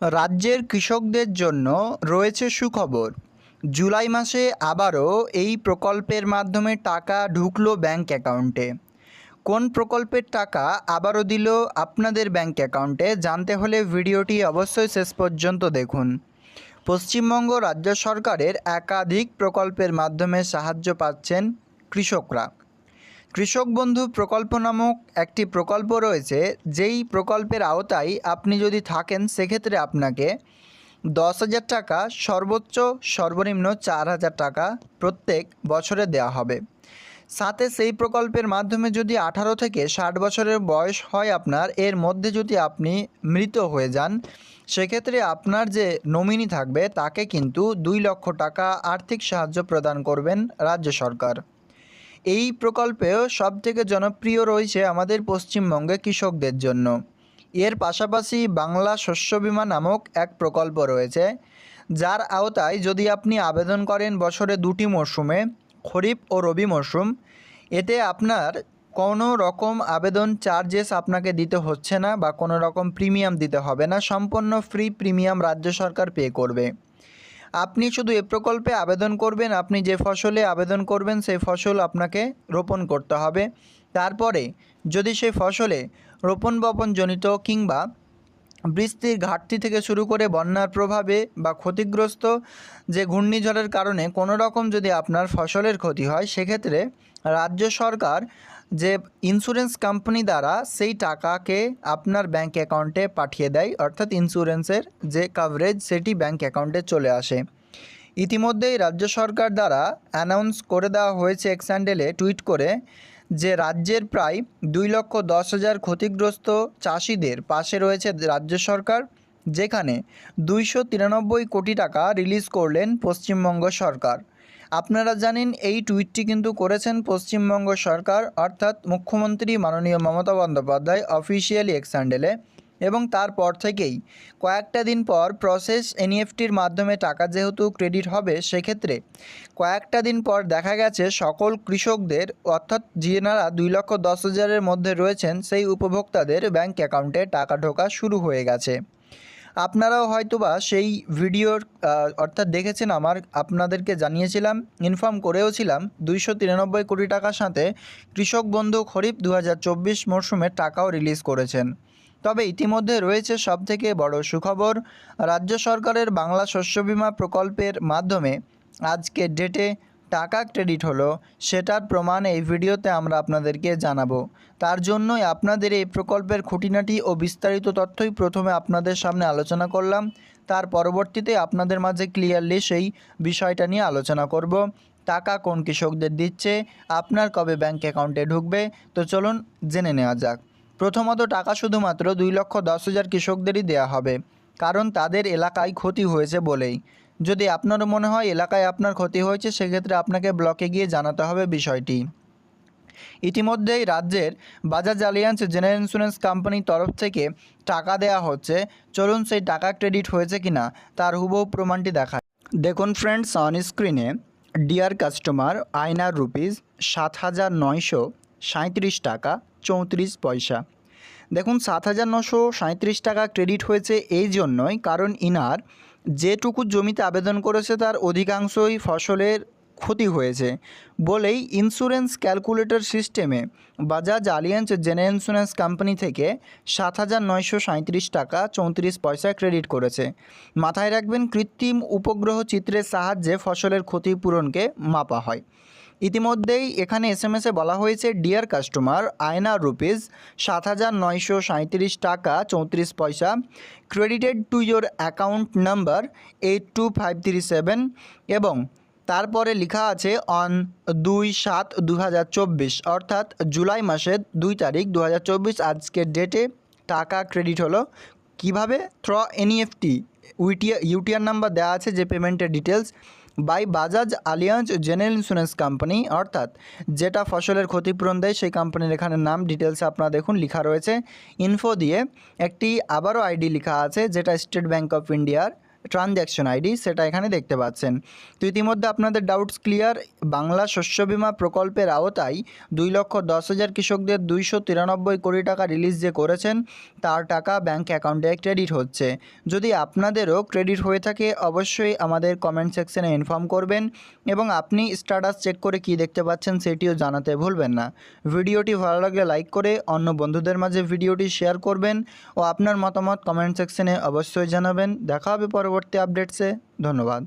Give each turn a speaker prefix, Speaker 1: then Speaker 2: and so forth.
Speaker 1: রাজ্যের কৃষকদের জন্য রয়েছে সুখবর। জুলাই মাসে আবারও এই প্রকল্পের মাধ্যমে টাকা ঢুকলো ব্যাংক অ্যাকাউন্টে। কোন প্রকল্পের টাকা আবারও দিল আপনাদের ব্যাংক অ্যাকাউন্টে জানতে হলে ভিডিওটি অবশ্যই শেষ পর্যন্ত দেখুন। পশ্চিমবঙ্গ রাজ্য সরকারের একাধিক প্রকল্পের মাধ্যমে সাহায্য পাচ্ছেন কৃষকরা। কৃষক বন্ধু প্রকল্প নামক একটি প্রকল্প রয়েছে, যেই প্রকল্পের আওতায় আপনি যদি থাকেন, সেক্ষেত্রে আপনাকে দশ হাজার টাকা, সর্বোচ্চ সর্বনিম্ন চার হাজার টাকা প্রত্যেক বছরে দেওয়া হবে। সাথে সেই প্রকল্পের মাধ্যমে যদি আঠারো থেকে ষাট বছরের বয়স হয় আপনার, এর মধ্যে যদি আপনি মৃত হয়ে যান, সেক্ষেত্রে আপনার যে নমিনি থাকবে, তাকে কিন্তু দুই লক্ষ টাকা আর্থিক সাহায্য প্রদান করবেন রাজ্য সরকার। এই প্রকল্পেও সবথেকে জনপ্রিয় রয়েছে আমাদের পশ্চিমবঙ্গে কৃষকদের জন্য। এর পাশাপাশি বাংলা শস্য বিমা নামক এক প্রকল্প রয়েছে, যার আওতায় যদি আপনি আবেদন করেন বছরে দুটি মরশুমে, খরিফ ও রবি মরশুম, এতে আপনার কোনো রকম আবেদন চার্জেস আপনাকে দিতে হচ্ছে না বা কোনো রকম প্রিমিয়াম দিতে হবে না, সম্পূর্ণ ফ্রি প্রিমিয়াম রাজ্য সরকার পে করবে। আপনি শুধু এ প্রকল্পে আবেদন করবেন, আপনি যে ফসলে আবেদন করবেন, সেই ফসল আপনাকে রোপণ করতে হবে। তারপরে যদি সেই ফসলে রোপণ বপনজনিত কিংবা বৃষ্টির ঘাটতি থেকে শুরু করে বন্যার প্রভাবে বা ক্ষতিগ্রস্ত যে ঘূর্ণিঝড়ের কারণে কোনো রকম যদি আপনার ফসলের ক্ষতি হয়, সেক্ষেত্রে রাজ্য সরকার যে ইন্স্যুরেন্স কোম্পানি দ্বারা সেই টাকাকে আপনার ব্যাঙ্ক অ্যাকাউন্টে পাঠিয়ে দেয়, অর্থাৎ ইন্স্যুরেন্সের যে কাভারেজ সেটি ব্যাঙ্ক অ্যাকাউন্টে চলে আসে। ইতিমধ্যেই রাজ্য সরকার দ্বারা অ্যানাউন্স করে দেওয়া হয়েছে এক স্যান্ডেলে টুইট করে যে রাজ্যের প্রায় দুই লক্ষ দশ হাজার ক্ষতিগ্রস্ত চাষিদের পাশে রয়েছে রাজ্য সরকার, যেখানে দুইশো তিরানব্বই কোটি টাকা রিলিজ করলেন পশ্চিমবঙ্গ সরকার। আপনারা জানেন, এই টুইটটি কিন্তু করেছেন পশ্চিমবঙ্গ সরকার, অর্থাৎ মুখ্যমন্ত্রী মাননীয় মমতা বন্দ্যোপাধ্যায় অফিসিয়ালি এক স্যান্ডেলে এবং তারপর থেকেই কয়েকটা দিন পর প্রসেস এনইএফটির মাধ্যমে টাকা যেহেতু ক্রেডিট হবে, সেক্ষেত্রে কয়েকটা দিন পর দেখা গেছে সকল কৃষকদের, অর্থাৎ যেনারা দুই লক্ষ দশ হাজারের মধ্যে রয়েছেন, সেই উপভোক্তাদের ব্যাংক অ্যাকাউন্টে টাকা ঢোকা শুরু হয়ে গেছে। আপনারাও হয়তোবা সেই ভিডিওর অর্থাৎ দেখেছেন আমার, আপনাদেরকে জানিয়েছিলাম, ইনফর্ম করেওছিলাম, দুইশো তিরানব্বই কোটি টাকার সাথে কৃষক বন্ধু খরিফ দু হাজার চব্বিশ মরশুমের টাকাও রিলিজ করেছেন। তবে ইতিমধ্যে রয়েছে সবথেকে বড় সুখবর, রাজ্য সরকারের বাংলা শস্য বীমা প্রকল্পের মাধ্যমে আজকের ডেটে টাকা ক্রেডিট হলো, সেটার প্রমাণ এই ভিডিওতে আমরা আপনাদেরকে জানাব। তার জন্যই আপনাদের এই প্রকল্পের খুঁটিনাটি ও বিস্তারিত তথ্যই প্রথমে আপনাদের সামনে আলোচনা করলাম। তার পরবর্তীতে আপনাদের মাঝে ক্লিয়ারলি সেই বিষয়টা নিয়ে আলোচনা করব। টাকা কোন কৃষকদের দিচ্ছে, আপনার কবে ব্যাংক অ্যাকাউন্টে ঢুকবে, তো চলুন জেনে নেওয়া যাক। প্রথমত টাকা শুধুমাত্র দুই লক্ষ দশ হাজার কৃষকদেরই দেওয়া হবে, কারণ তাদের এলাকায় ক্ষতি হয়েছে বলেই। যদি আপনারও মনে হয় এলাকায় আপনার ক্ষতি হয়েছে, সেক্ষেত্রে আপনাকে ব্লকে গিয়ে জানাতে হবে বিষয়টি। ইতিমধ্যেই রাজ্যের বাজাজ আলিয়ান্স জেনারেল ইন্স্যুরেন্স কোম্পানির তরফ থেকে টাকা দেওয়া হচ্ছে। চলুন সেই টাকা ক্রেডিট হয়েছে কিনা, তার হুবহু প্রমাণটি দেখা দেখুন ফ্রেন্ডস অন স্ক্রিনে ডিয়ার কাস্টমার আয়নার রুপিস সাত হাজার নয়শো সাঁত্রিশ টাকা, চৌত্রিশ পয়সা। দেখুন, সাত হাজার নশো সাঁত্রিশ টাকা ক্রেডিট হয়েছে এই জন্যই, কারণ ইনার যেটুকু জমিতে আবেদন করেছে তার অধিকাংশই ফসলের ক্ষতি হয়েছে বলেই ইন্স্যুরেন্স ক্যালকুলেটর সিস্টেমে Bajaj Allianz general insurance company থেকে সাত হাজার নয়শো সাঁত্রিশ টাকা চৌত্রিশ পয়সা ক্রেডিট করেছে। মাথায় রাখবেন কৃত্রিম উপগ্রহ চিত্রের সাহায্যে ফসলের ক্ষতিপূরণকে মাপা হয়। ইতিমধ্যেই এখানে এস এম এসে বলা হয়েছে ডিয়ার কাস্টমার আয়না রুপিস সাত হাজার নয়শো সাঁত্রিশ টাকা চৌত্রিশ পয়সা। Credited to your account number eight two five three seven এবং তারপরে লেখা আছে অন দুই সাত দু অর্থাৎ জুলাই মাসের দুই তারিখ দু হাজার চব্বিশ আজকের ডেটে টাকা ক্রেডিট হলো। কীভাবে? থ্র এনইএফটি উইটিআর ইউটিআর নাম্বার দেওয়া আছে যে পেমেন্টের details by Bajaj Allianz general insurance company, অর্থাৎ যেটা ফসলের ক্ষতিপূরণ দেয় সেই কোম্পানির এখানে নাম ডিটেলস আপনারা দেখুন, লেখা রয়েছে। ইনফো দিয়ে একটি আবারও আইডি লেখা আছে, যেটা স্টেট ব্যাঙ্ক অফ ইন্ডিয়ার। ট্রানজ্যাকশন আইডি সেটা এখানে দেখতে পাচ্ছেন। তো ইতিমধ্যে আপনাদের ডাউটস ক্লিয়ার বাংলা শস্য বিমা প্রকল্পের আওতায় দুই লক্ষ দশ হাজার কৃষকদের দুইশো তিরানব্বই কোটি টাকা রিলিজ যে করেছেন, তার টাকা ব্যাঙ্ক অ্যাকাউন্টে ক্রেডিট হচ্ছে। যদি আপনাদেরও ক্রেডিট হয়ে থাকে, অবশ্যই আমাদের কমেন্ট সেকশনে ইনফর্ম করবেন এবং আপনি স্ট্যাটাস চেক করে কি দেখতে পাচ্ছেন, সেটিও জানাতে ভুলবেন না। ভিডিওটি ভালো লাগলে লাইক করে অন্য বন্ধুদের মাঝে ভিডিওটি শেয়ার করবেন ও আপনার মতামত কমেন্ট সেকশনে অবশ্যই জানাবেন। দেখা হবে পরবর্তী আপডেটসে ধন্যবাদ